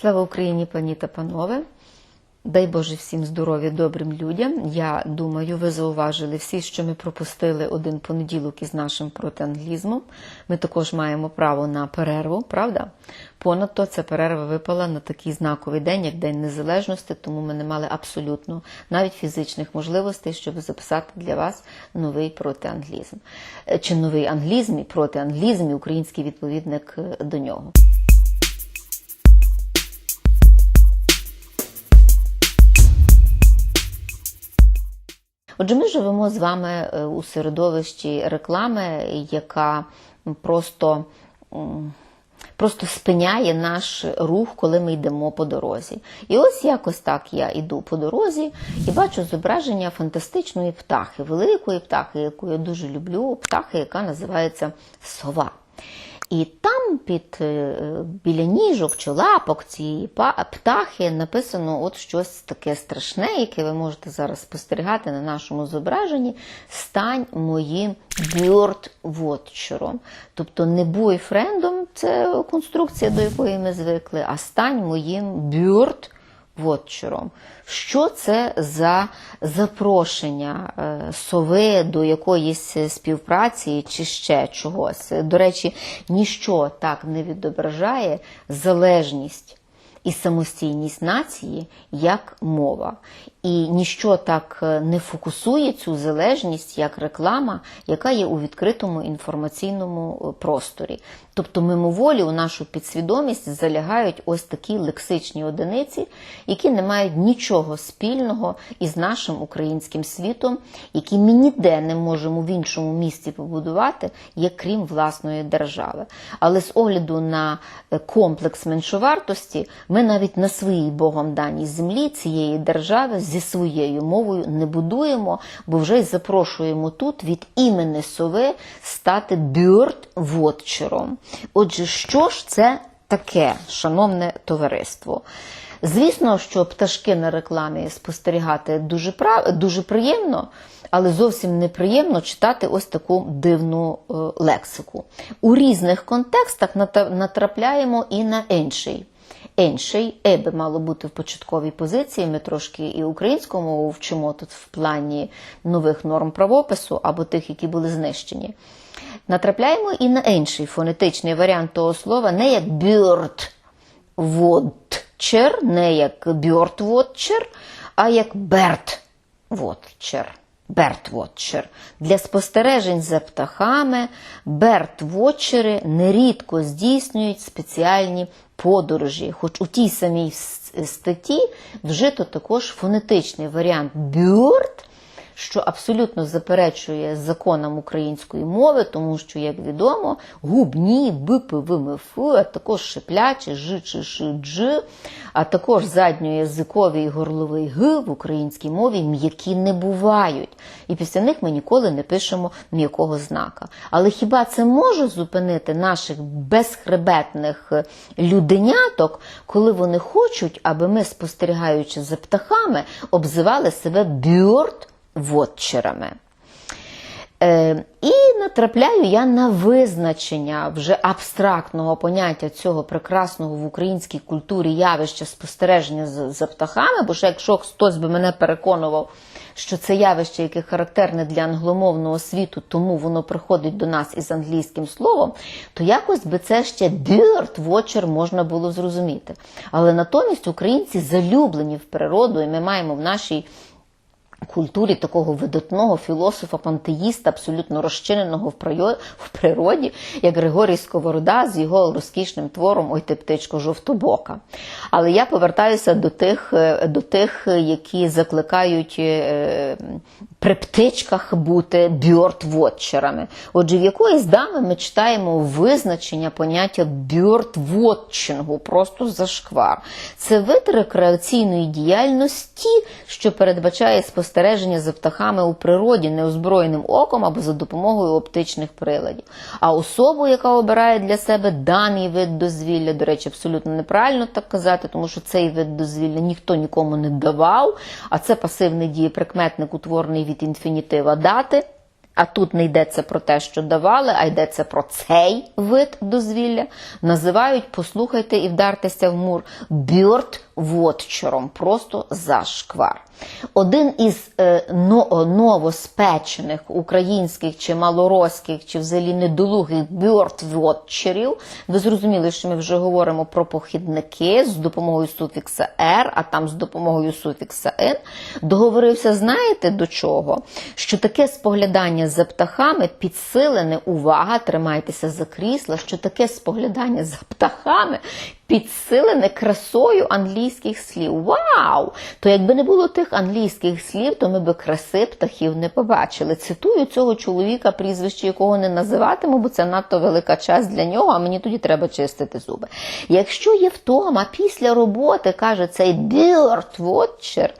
Слава Україні, пані та панове! Дай Боже всім здоров'я, добрим людям. Я думаю, ви зауважили всі, що ми пропустили один понеділок із нашим протианглізмом. Ми також маємо право на перерву, правда? Понадто ця перерва випала на такий знаковий день, як День Незалежності, тому ми не мали абсолютно навіть фізичних можливостей, щоб записати для вас новий протианглізм. Е, Чи новий англізм і протианглізм, і український відповідник е, до нього. Отже, ми живемо з вами е, у середовищі реклами, яка просто, просто спиняє наш рух, коли ми йдемо по дорозі. І ось якось так я йду по дорозі і бачу зображення фантастичної птахи, великої птахи, яку я дуже люблю, птахи, яка називається сова. І там під е, біля ніжок чи лапок цієї птахи написано от щось таке страшне, яке ви можете зараз спостерігати на нашому зображенні. Стань моїм бьорд-вотчером. Тобто не бойфрендом, це конструкція, до якої ми звикли, а стань моїм бьорд Вотчером. Що це за запрошення е, сови до якоїсь співпраці чи ще чогось? До речі, ніщо так не відображає залежність і самостійність нації, як мова. І ніщо так е, не фокусує цю залежність, як реклама, яка є у відкритому інформаційному е, просторі. Тобто мимоволі у нашу підсвідомість залягають ось такі лексичні одиниці, які не мають нічого спільного із нашим українським світом, які ми ніде не можемо в іншому місці побудувати, як крім власної держави. Але з огляду на е, комплекс меншовартості, ми навіть на своїй Богом даній землі цієї держави зі своєю мовою не будуємо, бо вже й запрошуємо тут від імені сови стати бюрд-вотчером. Отже, що ж це таке, шановне товариство? Звісно, що пташки на рекламі спостерігати дуже прав... дуже приємно, але зовсім неприємно читати ось таку дивну е, лексику. У різних контекстах натрапляємо і на інший. Інший е мало бути в початковій позиції. Ми трошки і українську мову вчимо тут в плані нових норм правопису або тих, які були знищені. Натрапляємо і на інший фонетичний варіант того слова, не як бюрт вотчер, не як бюрт вотчер, а як берт вотчер. Берт-вотчер. Для спостережень за птахами берт-вотчери нерідко здійснюють спеціальні подорожі, хоч у тій самій статті вжито також фонетичний варіант бюрт, що абсолютно заперечує законам української мови, тому що, як відомо, губні, бипи, вимиф, а також шиплячі, жи, чи, ши, джи, а також задньоязиковий і горловий г в українській мові м'які не бувають. І після них ми ніколи не пишемо м'якого знака. Але хіба це може зупинити наших безхребетних люденяток, коли вони хочуть, аби ми, спостерігаючи за птахами, обзивали себе бюрт вотчерами. Е, і натрапляю я на визначення вже абстрактного поняття цього прекрасного в українській культурі явища спостереження за, за птахами, бо ж якщо хтось би мене переконував, що це явище, яке характерне для англомовного світу, тому воно приходить до нас із англійським словом, то якось би це ще bird watcher можна було зрозуміти. Але натомість українці залюблені в природу, і ми маємо в нашій культурі такого видатного філософа-пантеїста, абсолютно розчиненого в природі, як Григорій Сковорода з його розкішним твором Ой ти птичко жовтобока. Але я повертаюся до тих, е, до тих, які закликають е, при птичках бути бьорд-вотчерами. Отже, в якоїсь дами ми читаємо визначення поняття бьорд-вотчингу, просто зашквар. Це вид рекреаційної діяльності, що передбачає спостереження за птахами у природі неозброєним оком або за допомогою оптичних приладів. А особу, яка обирає для себе даний вид дозвілля, до речі, абсолютно неправильно так казати, тому що цей вид дозвілля ніхто нікому не давав, а це пасивний дієприкметник, утворений від інфінітива дати. а тут не йдеться про те, що давали, а йдеться про цей вид дозвілля, називають, послухайте і вдартеся в мур, бьорт-вотчером, просто зашквар. Один із е, новоспечених українських чи малороських, чи взагалі недолугих бьорт-вотчерів, ви зрозуміли, що ми вже говоримо про похідники з допомогою суфікса «р», а там з допомогою суфікса «н», договорився, знаєте до чого? Що таке споглядання за птахами підсилене, увага, тримайтеся за крісла, що таке споглядання за птахами підсилене красою англійських слів. Вау! То якби не було тих англійських слів, то ми би краси птахів не побачили. Цитую цього чоловіка, прізвище якого не називатиму, бо це надто велика честь для нього, а мені тоді треба чистити зуби. Якщо є втома після роботи, каже цей Бірт Вотчер,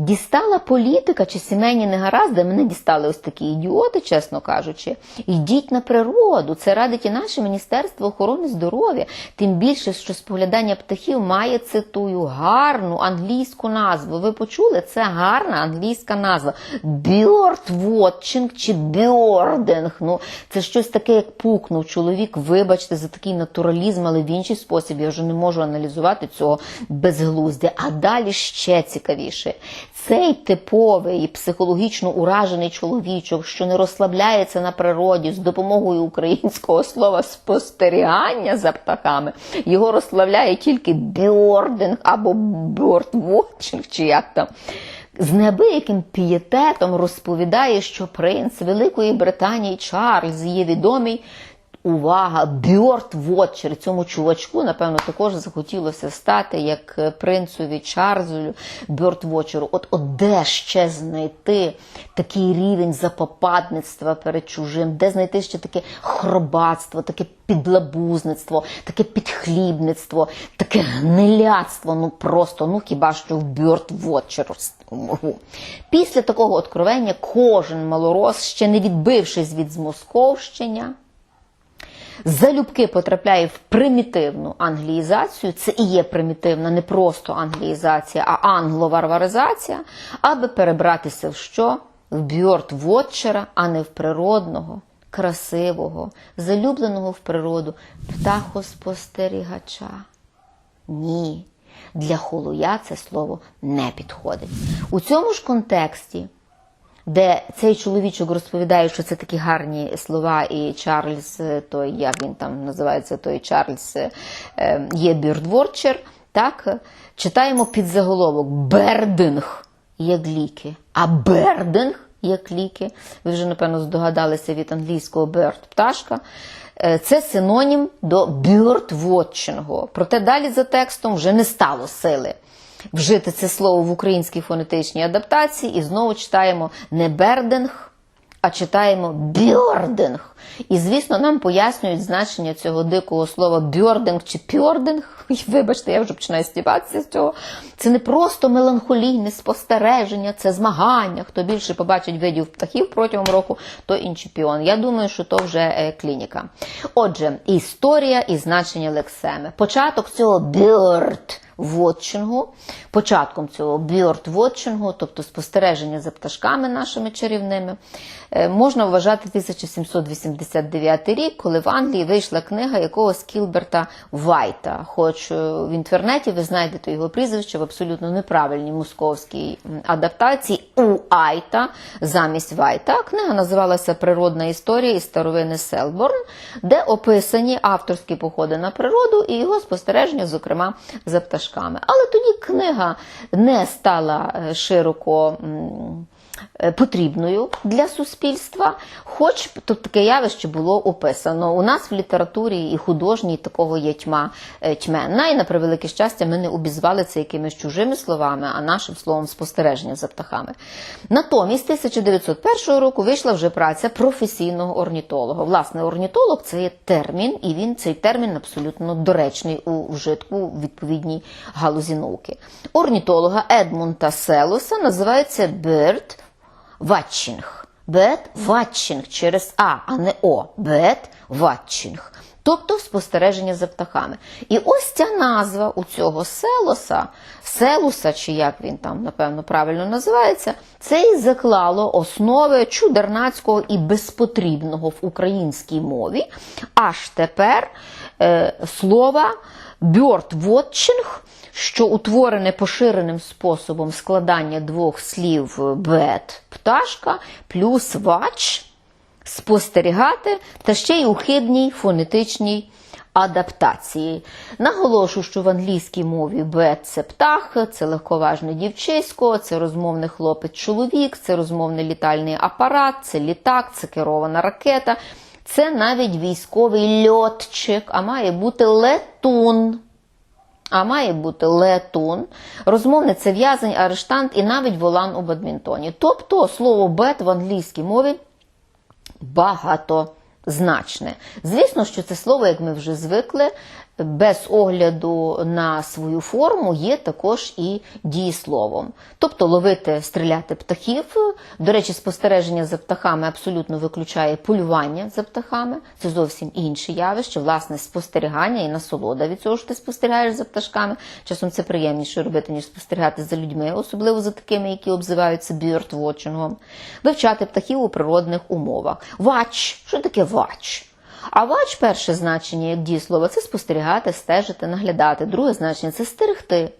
Дістала політика чи сімейні негаразди, мене дістали ось такі ідіоти, чесно кажучи. Йдіть на природу. Це радить і наше Міністерство охорони здоров'я. Тим більше, що споглядання птахів має, цитую, гарну англійську назву. Ви почули? Це гарна англійська назва. Бьордвотчинг чи бьординг. Ну, це щось таке, як пукнув чоловік. Вибачте за такий натуралізм, але в інший спосіб я вже не можу аналізувати цього безглуздя. А далі ще цікавіше. Цей типовий психологічно уражений чоловічок, що не розслабляється на природі з допомогою українського слова спостерігання за птахами, його розслабляє тільки бьординг або бьордвотчинг, чи як там. З неабияким пієтетом розповідає, що принц Великої Британії Чарльз є відомий. Увага, Бьорт Вотчер. Цьому чувачку, напевно, також захотілося стати як принцові Чарльзу Бьорт Вотчеру. От, от де ще знайти такий рівень запопадництва перед чужим, де знайти ще таке хробатство, таке підлабузництво, таке підхлібництво, таке гниляцтво. Ну просто, ну хіба що в Бьорт Вотчеру. Після такого откровення кожен малорос, ще не відбившись від змосковщення, залюбки потрапляє в примітивну англіїзацію, це і є примітивна, не просто англіїзація, а англоварваризація, аби перебратися в що? В бьорт Вотчера, а не в природного, красивого, залюбленого в природу птахоспостерігача. Ні, для холуя це слово не підходить. У цьому ж контексті де цей чоловічок розповідає, що це такі гарні слова, і Чарльз, той, як він там називається, той Чарльз е, є бірдворчер, так, читаємо під заголовок Бердинг як ліки. А бердинг як ліки, ви вже, напевно, здогадалися від англійського bird – пташка. Е, Це синонім до бюртвотчингу. Проте далі за текстом вже не стало сили вжити це слово в українській фонетичній адаптації, і знову читаємо не бердинг, а читаємо бьординг. І, звісно, нам пояснюють значення цього дикого слова бьординг чи пьординг. Вибачте, я вже починаю стібатися з цього. Це не просто меланхолійне спостереження, це змагання. Хто більше побачить видів птахів протягом року, то і чемпіон. Я думаю, що то вже е, клініка. Отже, історія і значення лексеми. Початок цього бьорд вотчингу, початком цього бьорд-вотчингу, тобто спостереження за пташками нашими чарівними, е, можна вважати 1789 рік, коли в Англії вийшла книга якогось Кілберта Вайта. Хоч е, в інтернеті ви знайдете його прізвище в абсолютно неправильній московській адаптації у Айта замість Вайта. Книга називалася Природна історія і старовини Селборн, де описані авторські походи на природу і його спостереження, зокрема, за пташками. Але тоді книга не стала е, широко потрібною для суспільства, хоч тут таке явище було описано. У нас в літературі і художній такого є тьма е, тьменна, і на превелике щастя, ми не обізвали це якимись чужими словами, а нашим словом спостереження за птахами. Натомість 1901 року вийшла вже праця професійного орнітолога. Власне, орнітолог це є термін, і він цей термін абсолютно доречний у вжитку в відповідній галузі науки. Орнітолога Едмунта Селоса називається Bird Watching. Bird Watching через А, а не О. Bird Watching. тобто спостереження за птахами. І ось ця назва у цього селоса, селуса, чи як він там, напевно, правильно називається, це і заклало основи чудернацького і безпотрібного в українській мові. Аж тепер е, слова бьортвотчинг, що утворене поширеним способом складання двох слів бет пташка плюс вач спостерігати та ще й у хибній фонетичній адаптації. Наголошу, що в англійській мові бет це птах, це легковажне дівчисько, це розмовний хлопець-чоловік, це розмовний літальний апарат, це літак, це керована ракета. Це навіть військовий льотчик, а має бути летун. А має бути летун, розмовне це в'язень, арештант і навіть волан у бадмінтоні. Тобто слово бет в англійській мові багатозначне. Звісно, що це слово, як ми вже звикли, без огляду на свою форму є також і дієсловом. Тобто ловити, стріляти птахів. До речі, спостереження за птахами абсолютно виключає полювання за птахами. Це зовсім інше явище, власне, спостерігання і насолода від цього, що ти спостерігаєш за пташками. Часом це приємніше робити, ніж спостерігати за людьми, особливо за такими, які обзиваються бьортвотчингом. Вивчати птахів у природних умовах. Вач. Що таке вач? А вач перше значення як дієслово це спостерігати, стежити, наглядати. Друге значення це стерегти,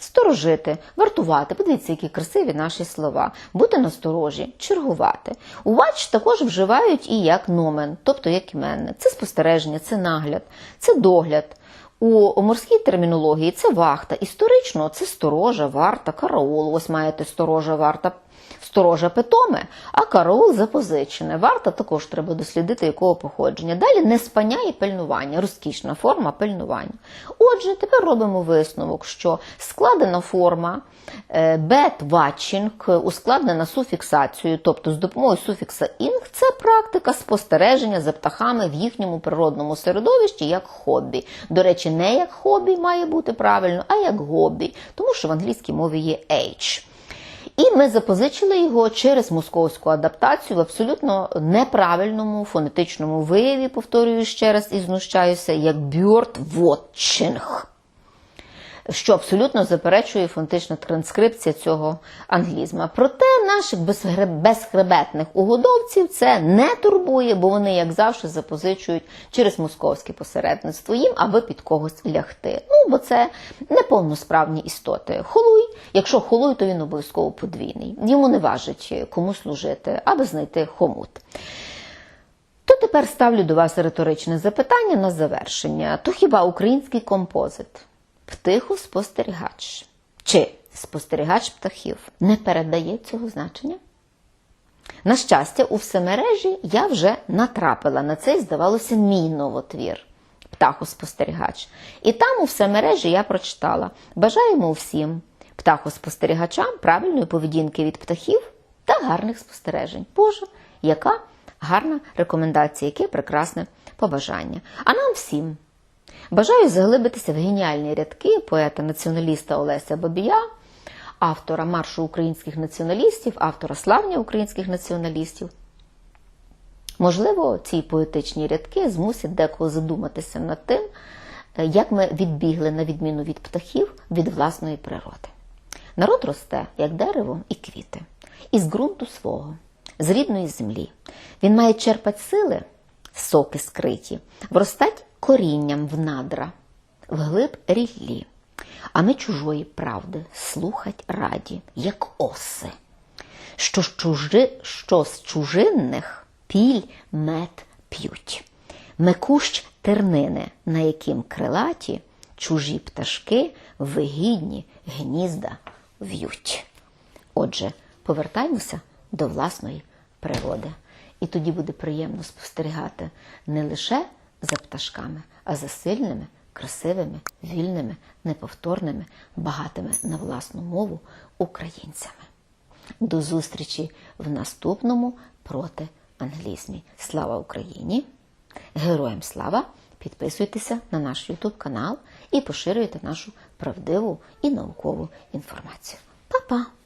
сторожити, вартувати. Подивіться, які красиві наші слова. Бути насторожі, чергувати. У вач також вживають і як номен, тобто як іменник. Це спостереження, це нагляд, це догляд. У морській термінології це вахта. Історично це сторожа, варта, караул. Ось маєте сторожа, варта, сторожа питоме, а караул запозичене. Варта також треба дослідити, якого походження. Далі неспання і пильнування, розкішна форма пильнування. Отже, тепер робимо висновок, що складена форма бет-ватчинг ускладнена суфіксацією, тобто з допомогою суфікса інг, це практика спостереження за птахами в їхньому природному середовищі як хобі. До речі, не як хобі має бути правильно, а як гобі, тому що в англійській мові є H. І ми запозичили його через московську адаптацію в абсолютно неправильному фонетичному вияві, повторюю ще раз і знущаюся, як бьорт-вотчинг, що абсолютно заперечує фонетична транскрипція цього англізма. Проте наших безхребетних угодовців це не турбує, бо вони, як завжди, запозичують через московське посередництво їм, аби під когось лягти. Ну, бо це неповносправні істоти. Холуй, якщо холуй, то він обов'язково подвійний. Йому не важить кому служити, аби знайти хомут. То тепер ставлю до вас риторичне запитання на завершення. То хіба український композит, птихоспостерігач чи спостерігач птахів не передає цього значення? На щастя, у всемережі я вже натрапила на цей, здавалося, мій новотвір. Птахоспостерігач. І там у всемережі я прочитала: бажаємо всім птахоспостерігачам правильної поведінки від птахів та гарних спостережень. Боже, яка гарна рекомендація, яке прекрасне побажання. А нам всім бажаю заглибитися в геніальні рядки поета-націоналіста Олеся Бабія, автора маршу українських націоналістів, автора славня українських націоналістів. Можливо, ці поетичні рядки змусять декого задуматися над тим, як ми відбігли, на відміну від птахів, від власної природи. Народ росте, як дерево і квіти, із ґрунту свого, з рідної землі. Він має черпати сили, соки скриті, вростать корінням в надра, вглиб ріллі. А ми чужої правди слухать раді, як оси, що з, чужи, що з чужинних піль мед п'ють. Мекущ тернини, на яким крилаті чужі пташки вигідні гнізда в'ють. Отже, повертаймося до власної природи. І тоді буде приємно спостерігати не лише за пташками, а за сильними, красивими, вільними, неповторними, багатими на власну мову українцями. До зустрічі в наступному проти англізмі. Слава Україні! Героям слава! Підписуйтеся на наш YouTube канал і поширюйте нашу правдиву і наукову інформацію. Па-па!